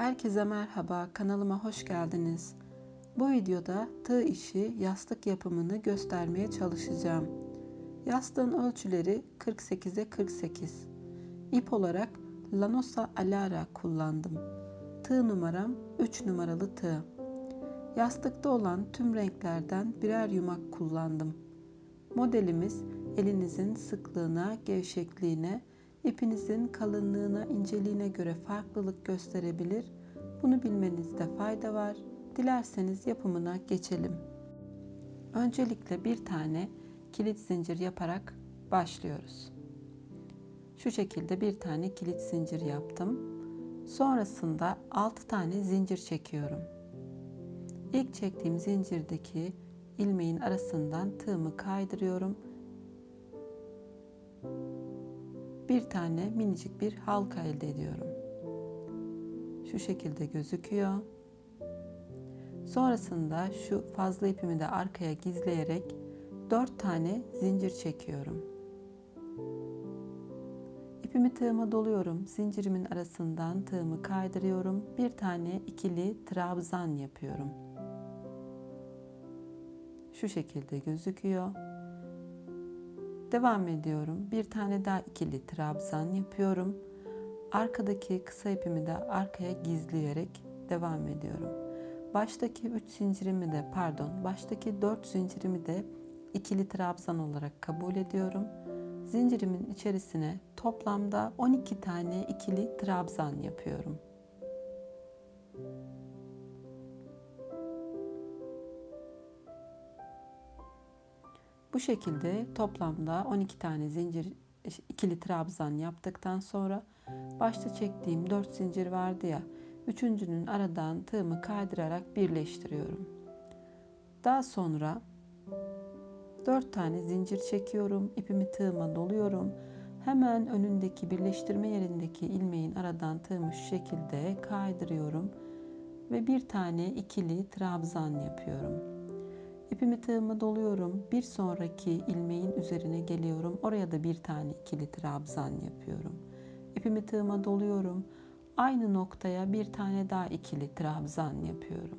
Herkese merhaba, kanalıma hoş geldiniz. Bu videoda tığ işi yastık yapımını göstermeye çalışacağım. Yastığın ölçüleri 48'e 48. İp olarak Lanosa Alara kullandım. Tığ numaram 3 numaralı tığ. Yastıkta olan tüm renklerden birer yumak kullandım. Modelimiz elinizin sıklığına, gevşekliğine, ipinizin kalınlığına, inceliğine göre farklılık gösterebilir. Bunu bilmenizde fayda var. Dilerseniz yapımına geçelim. Öncelikle bir tane kilit zincir yaparak başlıyoruz. Şu şekilde bir tane kilit zincir yaptım. Sonrasında 6 tane zincir çekiyorum. İlk çektiğim zincirdeki ilmeğin arasından tığımı kaydırıyorum bir tane minicik bir halka elde ediyorum. Şu şekilde gözüküyor. Sonrasında şu fazla ipimi de arkaya gizleyerek 4 tane zincir çekiyorum. İpimi tığıma doluyorum. Zincirimin arasından tığımı kaydırıyorum. Bir tane ikili trabzan yapıyorum. Şu şekilde gözüküyor. Devam ediyorum. Bir tane daha ikili trabzan yapıyorum. Arkadaki kısa ipimi de arkaya gizleyerek devam ediyorum. Baştaki 3 zincirimi de pardon, baştaki 4 zincirimi de ikili trabzan olarak kabul ediyorum. Zincirimin içerisine toplamda 12 tane ikili trabzan yapıyorum. Bu şekilde toplamda 12 tane zincir ikili trabzan yaptıktan sonra başta çektiğim 4 zincir vardı ya üçüncünün aradan tığımı kaydırarak birleştiriyorum. Daha sonra 4 tane zincir çekiyorum. ipimi tığıma doluyorum. Hemen önündeki birleştirme yerindeki ilmeğin aradan tığımı şu şekilde kaydırıyorum ve bir tane ikili trabzan yapıyorum. İpimi tığıma doluyorum. Bir sonraki ilmeğin üzerine geliyorum. Oraya da bir tane ikili trabzan yapıyorum. İpimi tığıma doluyorum. Aynı noktaya bir tane daha ikili trabzan yapıyorum.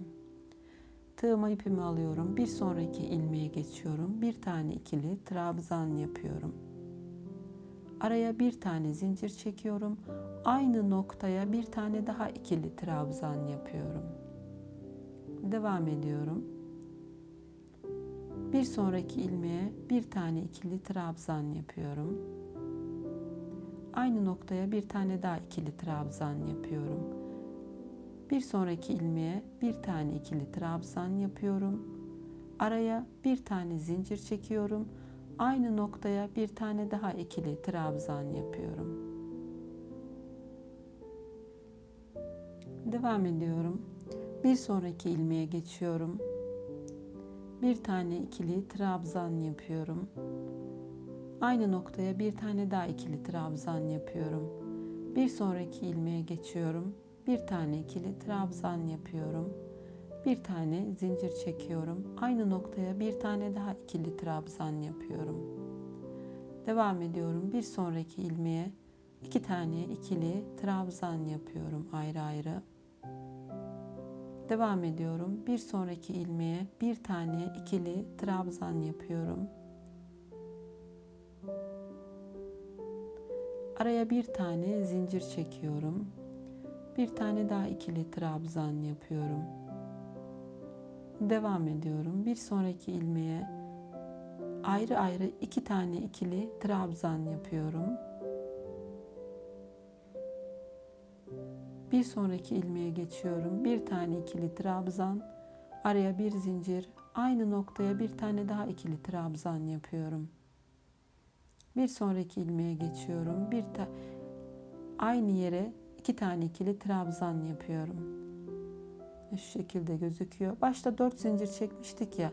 Tığıma ipimi alıyorum. Bir sonraki ilmeğe geçiyorum. Bir tane ikili trabzan yapıyorum. Araya bir tane zincir çekiyorum. Aynı noktaya bir tane daha ikili trabzan yapıyorum. Devam ediyorum. Bir sonraki ilmeğe bir tane ikili trabzan yapıyorum. Aynı noktaya bir tane daha ikili trabzan yapıyorum. Bir sonraki ilmeğe bir tane ikili trabzan yapıyorum. Araya bir tane zincir çekiyorum. Aynı noktaya bir tane daha ikili trabzan yapıyorum. Devam ediyorum. Bir sonraki ilmeğe geçiyorum bir tane ikili trabzan yapıyorum. Aynı noktaya bir tane daha ikili trabzan yapıyorum. Bir sonraki ilmeğe geçiyorum. Bir tane ikili trabzan yapıyorum. Bir tane zincir çekiyorum. Aynı noktaya bir tane daha ikili trabzan yapıyorum. Devam ediyorum. Bir sonraki ilmeğe iki tane ikili trabzan yapıyorum ayrı ayrı. Devam ediyorum. Bir sonraki ilmeğe bir tane ikili trabzan yapıyorum. Araya bir tane zincir çekiyorum. Bir tane daha ikili trabzan yapıyorum. Devam ediyorum. Bir sonraki ilmeğe ayrı ayrı iki tane ikili trabzan yapıyorum. Bir sonraki ilmeğe geçiyorum. Bir tane ikili trabzan, araya bir zincir, aynı noktaya bir tane daha ikili trabzan yapıyorum. Bir sonraki ilmeğe geçiyorum. Bir ta aynı yere iki tane ikili trabzan yapıyorum. Şu şekilde gözüküyor. Başta dört zincir çekmiştik ya.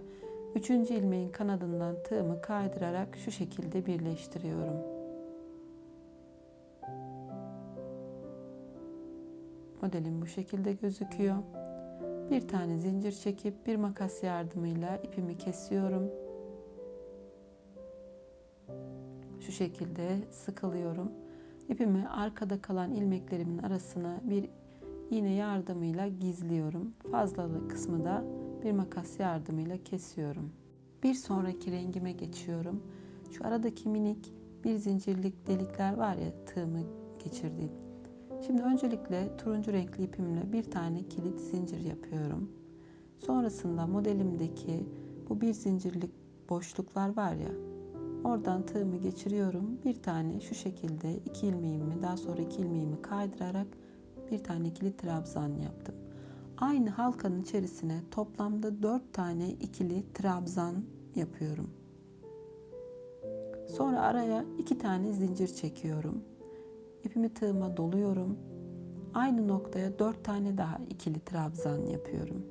Üçüncü ilmeğin kanadından tığımı kaydırarak şu şekilde birleştiriyorum. Modelim bu şekilde gözüküyor. Bir tane zincir çekip bir makas yardımıyla ipimi kesiyorum. Şu şekilde sıkılıyorum. İpimi arkada kalan ilmeklerimin arasına bir iğne yardımıyla gizliyorum. Fazlalık kısmı da bir makas yardımıyla kesiyorum. Bir sonraki rengime geçiyorum. Şu aradaki minik bir zincirlik delikler var ya tığımı geçirdiğim. Şimdi öncelikle turuncu renkli ipimle bir tane kilit zincir yapıyorum. Sonrasında modelimdeki bu bir zincirlik boşluklar var ya oradan tığımı geçiriyorum. Bir tane şu şekilde iki ilmeğimi daha sonra iki ilmeğimi kaydırarak bir tane ikili trabzan yaptım. Aynı halkanın içerisine toplamda 4 tane ikili trabzan yapıyorum. Sonra araya iki tane zincir çekiyorum. İpimi tığıma doluyorum. Aynı noktaya 4 tane daha ikili trabzan yapıyorum.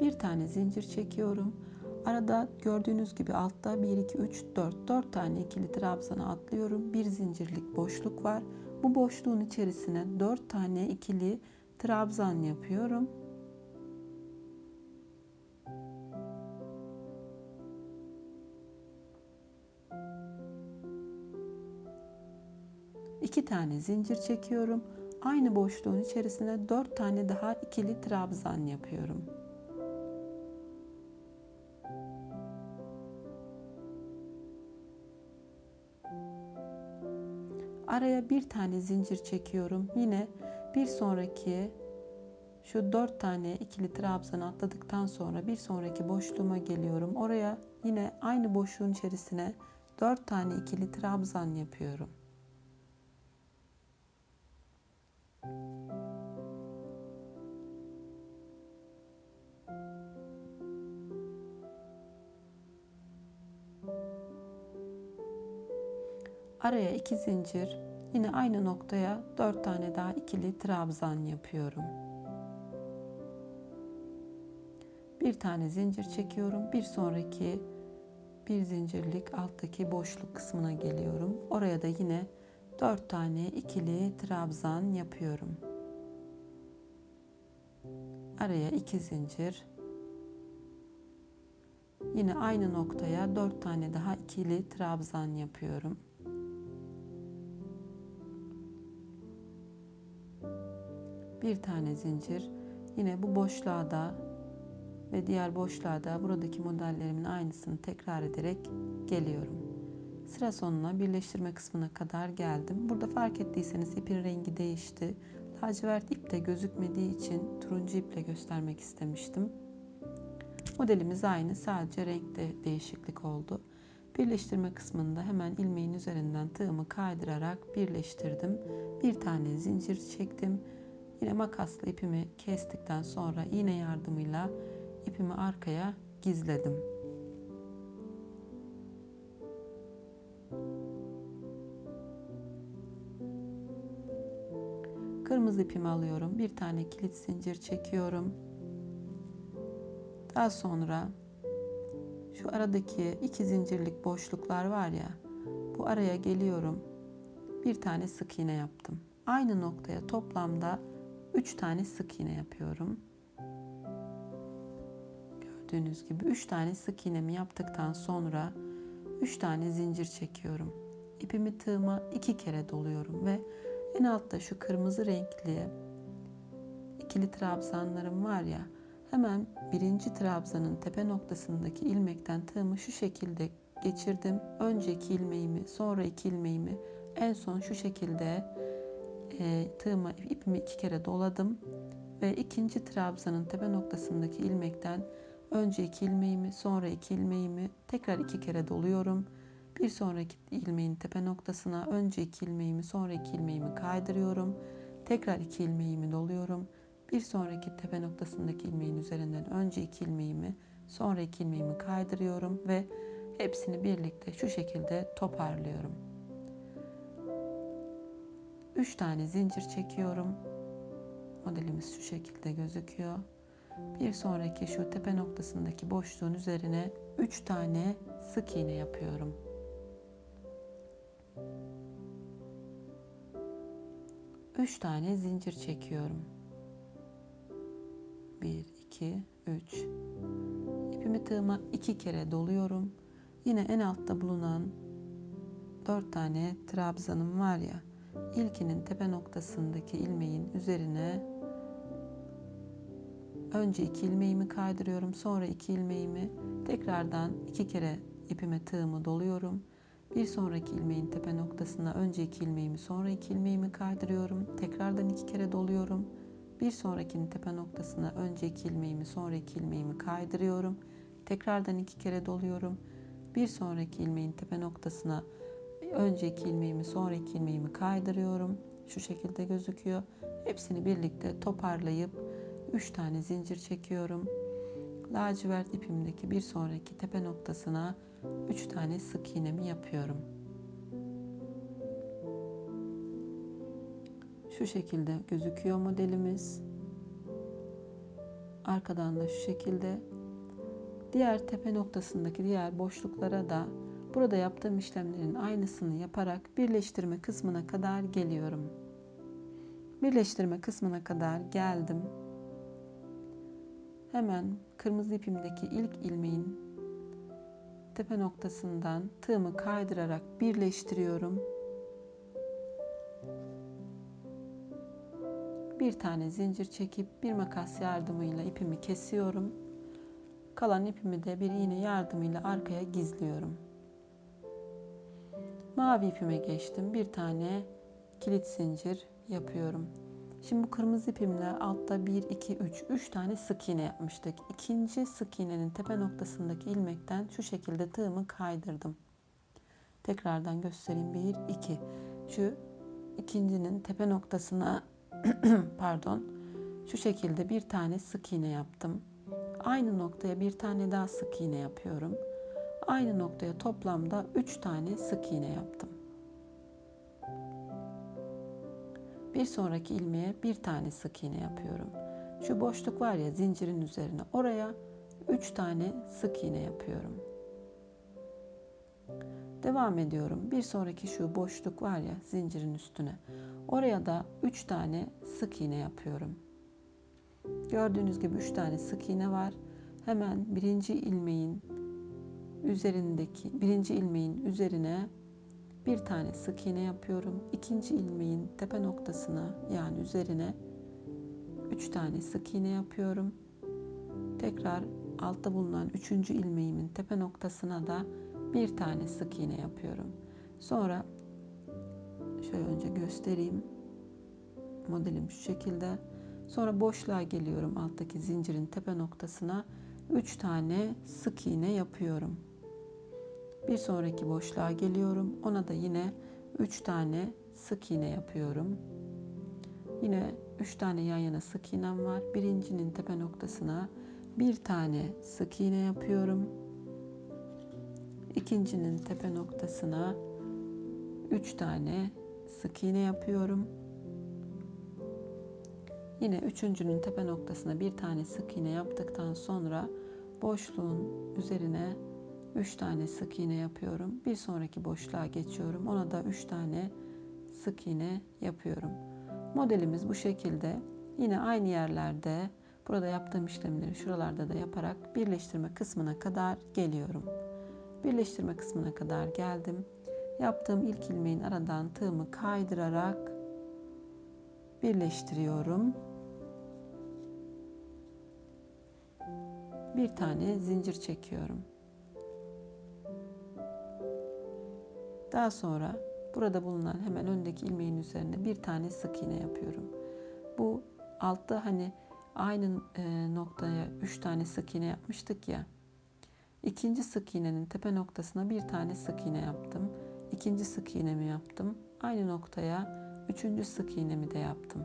Bir tane zincir çekiyorum. Arada gördüğünüz gibi altta 1, 2, 3, 4, 4 tane ikili trabzana atlıyorum. Bir zincirlik boşluk var. Bu boşluğun içerisine 4 tane ikili trabzan yapıyorum. İki tane zincir çekiyorum. Aynı boşluğun içerisine 4 tane daha ikili trabzan yapıyorum. Araya bir tane zincir çekiyorum. Yine bir sonraki şu dört tane ikili trabzan atladıktan sonra bir sonraki boşluğuma geliyorum. Oraya yine aynı boşluğun içerisine dört tane ikili trabzan yapıyorum. Araya iki zincir, yine aynı noktaya dört tane daha ikili trabzan yapıyorum. Bir tane zincir çekiyorum. Bir sonraki bir zincirlik alttaki boşluk kısmına geliyorum. Oraya da yine dört tane ikili trabzan yapıyorum. Araya iki zincir. Yine aynı noktaya dört tane daha ikili trabzan yapıyorum. Bir tane zincir yine bu boşluğa da ve diğer boşluğa da buradaki modellerimin aynısını tekrar ederek geliyorum. Sıra sonuna birleştirme kısmına kadar geldim. Burada fark ettiyseniz ipin rengi değişti. Lacivert ip de gözükmediği için turuncu iple göstermek istemiştim. Modelimiz aynı sadece renkte değişiklik oldu. Birleştirme kısmında hemen ilmeğin üzerinden tığımı kaydırarak birleştirdim. Bir tane zincir çektim Yine makasla ipimi kestikten sonra iğne yardımıyla ipimi arkaya gizledim. Kırmızı ipimi alıyorum. Bir tane kilit zincir çekiyorum. Daha sonra şu aradaki iki zincirlik boşluklar var ya bu araya geliyorum. Bir tane sık iğne yaptım. Aynı noktaya toplamda 3 tane sık iğne yapıyorum. Gördüğünüz gibi 3 tane sık iğnemi yaptıktan sonra 3 tane zincir çekiyorum. İpimi tığıma 2 kere doluyorum ve en altta şu kırmızı renkli ikili trabzanlarım var ya hemen birinci trabzanın tepe noktasındaki ilmekten tığımı şu şekilde geçirdim. Önce iki ilmeğimi, sonra iki ilmeğimi, en son şu şekilde e, tığıma ipimi iki kere doladım ve ikinci trabzanın tepe noktasındaki ilmekten önce iki ilmeğimi sonra iki ilmeğimi tekrar iki kere doluyorum. Bir sonraki ilmeğin tepe noktasına önce iki ilmeğimi sonra iki ilmeğimi kaydırıyorum. Tekrar iki ilmeğimi doluyorum. Bir sonraki tepe noktasındaki ilmeğin üzerinden önce iki ilmeğimi sonra iki ilmeğimi kaydırıyorum ve hepsini birlikte şu şekilde toparlıyorum. 3 tane zincir çekiyorum. Modelimiz şu şekilde gözüküyor. Bir sonraki şu tepe noktasındaki boşluğun üzerine 3 tane sık iğne yapıyorum. Üç tane zincir çekiyorum. Bir, iki, üç. ipimi tığıma iki kere doluyorum. Yine en altta bulunan dört tane trabzanım var ya. İlkinin tepe noktasındaki ilmeğin üzerine önce iki ilmeğimi kaydırıyorum. Sonra iki ilmeğimi tekrardan iki kere ipime tığımı doluyorum. Bir sonraki ilmeğin tepe noktasına önce iki ilmeğimi sonra iki ilmeğimi kaydırıyorum. Tekrardan iki kere doluyorum. Bir sonrakinin tepe noktasına önce iki ilmeğimi sonra iki ilmeğimi kaydırıyorum. Tekrardan iki kere doluyorum. Bir sonraki ilmeğin tepe noktasına önce iki ilmeğimi sonra iki ilmeğimi kaydırıyorum. Şu şekilde gözüküyor. Hepsini birlikte toparlayıp 3 tane zincir çekiyorum. Lacivert ipimdeki bir sonraki tepe noktasına 3 tane sık iğnemi yapıyorum. Şu şekilde gözüküyor modelimiz. Arkadan da şu şekilde. Diğer tepe noktasındaki diğer boşluklara da burada yaptığım işlemlerin aynısını yaparak birleştirme kısmına kadar geliyorum. Birleştirme kısmına kadar geldim. Hemen kırmızı ipimdeki ilk ilmeğin tepe noktasından tığımı kaydırarak birleştiriyorum. Bir tane zincir çekip bir makas yardımıyla ipimi kesiyorum. Kalan ipimi de bir iğne yardımıyla arkaya gizliyorum. Mavi ipime geçtim. Bir tane kilit zincir yapıyorum. Şimdi bu kırmızı ipimle altta 1, 2, 3, 3 tane sık iğne yapmıştık. İkinci sık iğnenin tepe noktasındaki ilmekten şu şekilde tığımı kaydırdım. Tekrardan göstereyim. 1, 2. Şu ikincinin tepe noktasına pardon şu şekilde bir tane sık iğne yaptım. Aynı noktaya bir tane daha sık iğne yapıyorum. Aynı noktaya toplamda 3 tane sık iğne yaptım. Bir sonraki ilmeğe bir tane sık iğne yapıyorum. Şu boşluk var ya zincirin üzerine oraya 3 tane sık iğne yapıyorum. Devam ediyorum. Bir sonraki şu boşluk var ya zincirin üstüne. Oraya da 3 tane sık iğne yapıyorum. Gördüğünüz gibi 3 tane sık iğne var. Hemen birinci ilmeğin üzerindeki birinci ilmeğin üzerine bir tane sık iğne yapıyorum. İkinci ilmeğin tepe noktasına yani üzerine üç tane sık iğne yapıyorum. Tekrar altta bulunan üçüncü ilmeğimin tepe noktasına da bir tane sık iğne yapıyorum. Sonra şöyle önce göstereyim. Modelim şu şekilde. Sonra boşluğa geliyorum alttaki zincirin tepe noktasına. 3 tane sık iğne yapıyorum. Bir sonraki boşluğa geliyorum. Ona da yine 3 tane sık iğne yapıyorum. Yine 3 tane yan yana sık iğnem var. Birincinin tepe noktasına bir tane sık iğne yapıyorum. İkincinin tepe noktasına 3 tane sık iğne yapıyorum. Yine üçüncünün tepe noktasına bir tane sık iğne yaptıktan sonra boşluğun üzerine 3 tane sık iğne yapıyorum. Bir sonraki boşluğa geçiyorum. Ona da 3 tane sık iğne yapıyorum. Modelimiz bu şekilde. Yine aynı yerlerde burada yaptığım işlemleri şuralarda da yaparak birleştirme kısmına kadar geliyorum. Birleştirme kısmına kadar geldim. Yaptığım ilk ilmeğin aradan tığımı kaydırarak birleştiriyorum. Bir tane zincir çekiyorum. Daha sonra burada bulunan hemen öndeki ilmeğin üzerine bir tane sık iğne yapıyorum. Bu altta hani aynı e, noktaya üç tane sık iğne yapmıştık ya. İkinci sık iğnenin tepe noktasına bir tane sık iğne yaptım. İkinci sık iğnemi yaptım. Aynı noktaya üçüncü sık iğnemi de yaptım.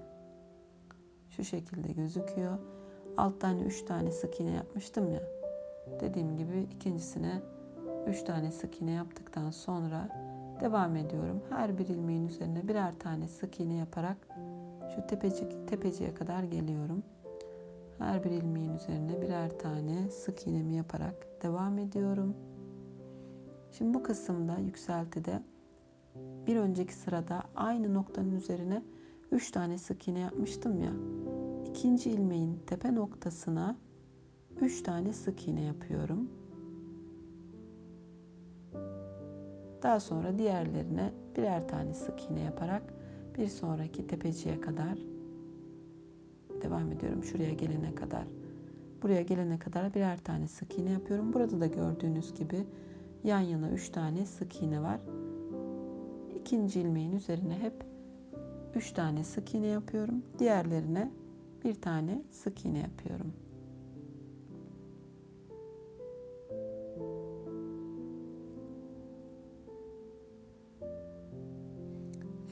Şu şekilde gözüküyor. Alttan hani üç tane sık iğne yapmıştım ya. Dediğim gibi ikincisine üç tane sık iğne yaptıktan sonra Devam ediyorum. Her bir ilmeğin üzerine birer tane sık iğne yaparak şu tepecik tepeciye kadar geliyorum. Her bir ilmeğin üzerine birer tane sık iğnemi yaparak devam ediyorum. Şimdi bu kısımda yükseltide bir önceki sırada aynı noktanın üzerine 3 tane sık iğne yapmıştım ya. İkinci ilmeğin tepe noktasına 3 tane sık iğne yapıyorum. Daha sonra diğerlerine birer tane sık iğne yaparak bir sonraki tepeciye kadar devam ediyorum. Şuraya gelene kadar. Buraya gelene kadar birer tane sık iğne yapıyorum. Burada da gördüğünüz gibi yan yana 3 tane sık iğne var. İkinci ilmeğin üzerine hep 3 tane sık iğne yapıyorum. Diğerlerine bir tane sık iğne yapıyorum.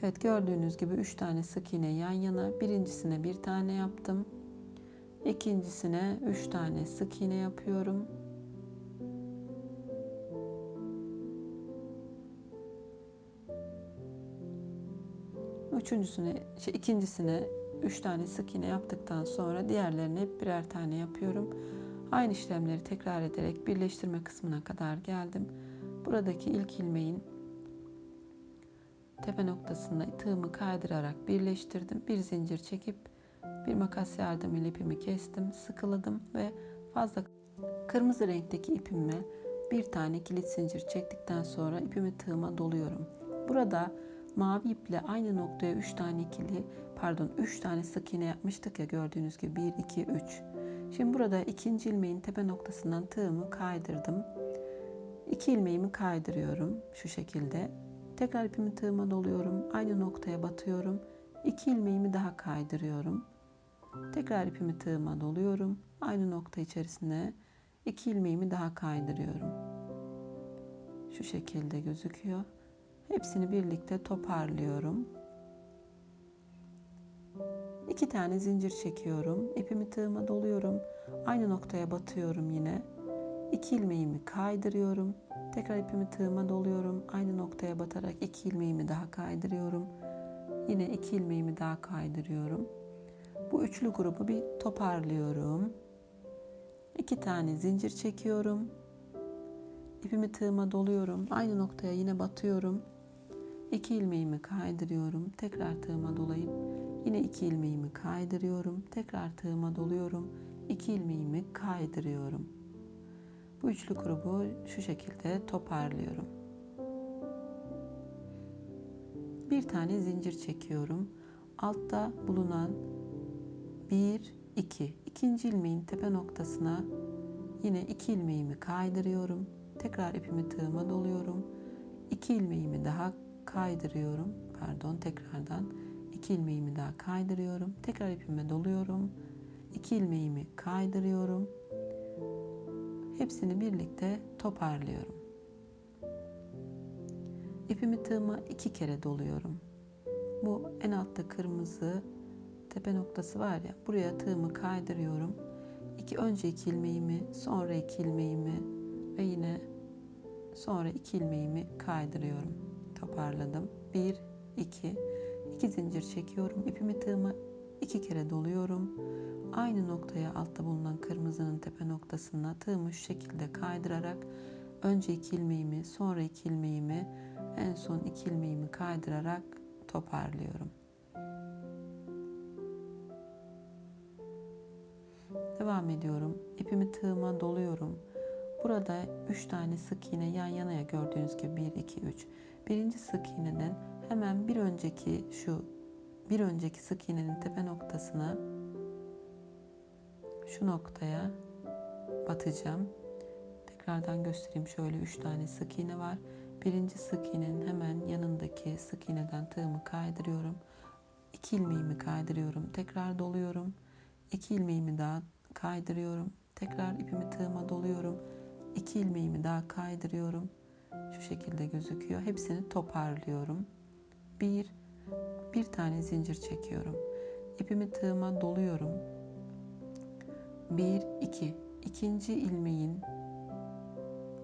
Evet gördüğünüz gibi 3 tane sık iğne yan yana. Birincisine bir tane yaptım. İkincisine 3 tane sık iğne yapıyorum. Üçüncüsüne, şey, ikincisine 3 tane sık iğne yaptıktan sonra diğerlerine hep birer tane yapıyorum. Aynı işlemleri tekrar ederek birleştirme kısmına kadar geldim. Buradaki ilk ilmeğin tepe noktasında tığımı kaydırarak birleştirdim. Bir zincir çekip bir makas yardımıyla ipimi kestim, sıkıladım ve fazla kırmızı renkteki ipimle bir tane kilit zincir çektikten sonra ipimi tığıma doluyorum. Burada mavi iple aynı noktaya 3 tane ikili pardon 3 tane sık iğne yapmıştık ya gördüğünüz gibi 1 2 3. Şimdi burada ikinci ilmeğin tepe noktasından tığımı kaydırdım. İki ilmeğimi kaydırıyorum şu şekilde. Tekrar ipimi tığıma doluyorum. Aynı noktaya batıyorum. İki ilmeğimi daha kaydırıyorum. Tekrar ipimi tığıma doluyorum. Aynı nokta içerisine iki ilmeğimi daha kaydırıyorum. Şu şekilde gözüküyor. Hepsini birlikte toparlıyorum. İki tane zincir çekiyorum. İpimi tığıma doluyorum. Aynı noktaya batıyorum yine. İki ilmeğimi kaydırıyorum. Tekrar ipimi tığıma doluyorum. Aynı noktaya batarak iki ilmeğimi daha kaydırıyorum. Yine iki ilmeğimi daha kaydırıyorum. Bu üçlü grubu bir toparlıyorum. İki tane zincir çekiyorum. İpimi tığıma doluyorum. Aynı noktaya yine batıyorum. İki ilmeğimi kaydırıyorum. Tekrar tığıma dolayıp yine iki ilmeğimi kaydırıyorum. Tekrar tığıma doluyorum. İki ilmeğimi kaydırıyorum. Bu üçlü grubu şu şekilde toparlıyorum. Bir tane zincir çekiyorum. Altta bulunan 1 2 ikinci ilmeğin tepe noktasına yine iki ilmeğimi kaydırıyorum. Tekrar ipimi tığıma doluyorum. İki ilmeğimi daha kaydırıyorum. Pardon tekrardan iki ilmeğimi daha kaydırıyorum. Tekrar ipime doluyorum. İki ilmeğimi kaydırıyorum. Hepsini birlikte toparlıyorum. İpimi tığıma iki kere doluyorum. Bu en altta kırmızı tepe noktası var ya buraya tığımı kaydırıyorum. İki, önce iki ilmeğimi sonra iki ilmeğimi ve yine sonra iki ilmeğimi kaydırıyorum. Toparladım. Bir, iki, iki zincir çekiyorum. İpimi tığıma iki kere doluyorum. Aynı noktaya altta bulunan kırmızının tepe noktasına tığımı şu şekilde kaydırarak önce iki ilmeğimi sonra iki ilmeğimi en son iki ilmeğimi kaydırarak toparlıyorum. Devam ediyorum. İpimi tığıma doluyorum. Burada 3 tane sık iğne yan yanaya gördüğünüz gibi 1 2 3. Birinci sık iğneden hemen bir önceki şu bir önceki sık iğnenin tepe noktasına şu noktaya batacağım. Tekrardan göstereyim. Şöyle 3 tane sık iğne var. Birinci sık iğnenin hemen yanındaki sık iğneden tığımı kaydırıyorum. 2 ilmeğimi kaydırıyorum. Tekrar doluyorum. 2 ilmeğimi daha kaydırıyorum. Tekrar ipimi tığıma doluyorum. 2 ilmeğimi daha kaydırıyorum. Şu şekilde gözüküyor. Hepsini toparlıyorum. Bir, bir tane zincir çekiyorum. İpimi tığıma doluyorum. Bir, iki. İkinci ilmeğin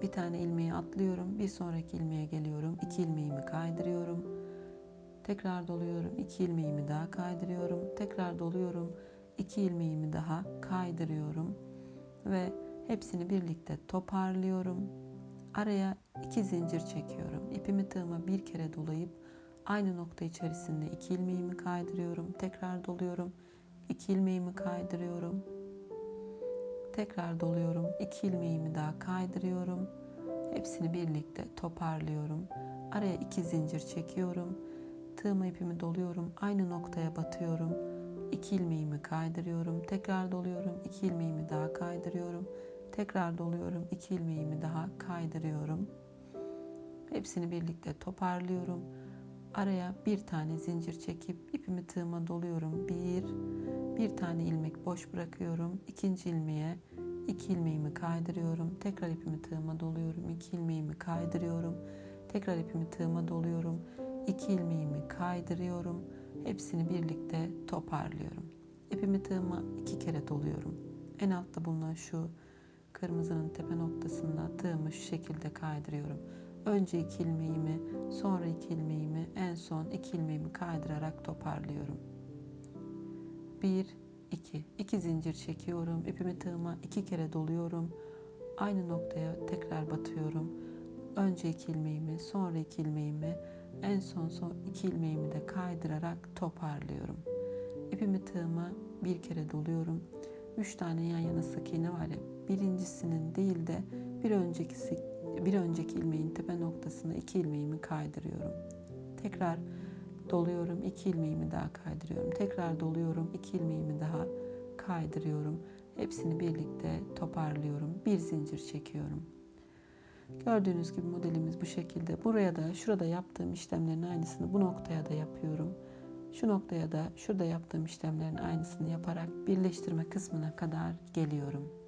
bir tane ilmeği atlıyorum. Bir sonraki ilmeğe geliyorum. İki ilmeğimi kaydırıyorum. Tekrar doluyorum. İki ilmeğimi daha kaydırıyorum. Tekrar doluyorum. İki ilmeğimi daha kaydırıyorum. Ve hepsini birlikte toparlıyorum. Araya iki zincir çekiyorum. İpimi tığıma bir kere dolayıp aynı nokta içerisinde iki ilmeğimi kaydırıyorum. Tekrar doluyorum. İki ilmeğimi kaydırıyorum. Tekrar doluyorum. İki ilmeğimi daha kaydırıyorum. Hepsini birlikte toparlıyorum. Araya iki zincir çekiyorum. Tığımı ipimi doluyorum. Aynı noktaya batıyorum. İki ilmeğimi kaydırıyorum. Tekrar doluyorum. İki ilmeğimi daha kaydırıyorum. Tekrar doluyorum. İki ilmeğimi daha kaydırıyorum. Hepsini birlikte toparlıyorum. Araya bir tane zincir çekip ipimi tığıma doluyorum. Bir, bir tane ilmek boş bırakıyorum. İkinci ilmeğe iki ilmeğimi kaydırıyorum. Tekrar ipimi tığıma doluyorum. İki ilmeğimi kaydırıyorum. Tekrar ipimi tığıma doluyorum. İki ilmeğimi kaydırıyorum. Hepsini birlikte toparlıyorum. İpimi tığıma iki kere doluyorum. En altta bulunan şu kırmızının tepe noktasında tığımı şu şekilde kaydırıyorum. Önce iki ilmeğimi, sonra iki ilmeğimi, en son iki ilmeğimi kaydırarak toparlıyorum. Bir, iki. İki zincir çekiyorum. İpimi tığıma iki kere doluyorum. Aynı noktaya tekrar batıyorum. Önce iki ilmeğimi, sonra iki ilmeğimi, en son son iki ilmeğimi de kaydırarak toparlıyorum. İpimi tığıma bir kere doluyorum. Üç tane yan yana sık iğne var ya, birincisinin değil de bir öncekisi bir önceki ilmeğin tepe noktasına iki ilmeğimi kaydırıyorum. Tekrar doluyorum, iki ilmeğimi daha kaydırıyorum. Tekrar doluyorum, iki ilmeğimi daha kaydırıyorum. Hepsini birlikte toparlıyorum. Bir zincir çekiyorum. Gördüğünüz gibi modelimiz bu şekilde. Buraya da şurada yaptığım işlemlerin aynısını bu noktaya da yapıyorum. Şu noktaya da şurada yaptığım işlemlerin aynısını yaparak birleştirme kısmına kadar geliyorum.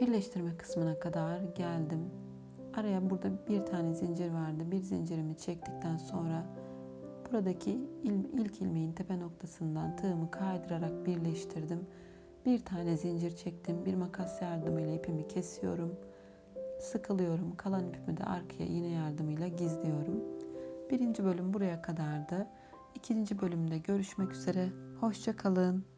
Birleştirme kısmına kadar geldim. Araya burada bir tane zincir vardı. Bir zincirimi çektikten sonra buradaki ilk ilmeğin tepe noktasından tığımı kaydırarak birleştirdim. Bir tane zincir çektim. Bir makas yardımıyla ipimi kesiyorum. Sıkılıyorum. Kalan ipimi de arkaya iğne yardımıyla gizliyorum. Birinci bölüm buraya kadardı. İkinci bölümde görüşmek üzere. Hoşça kalın.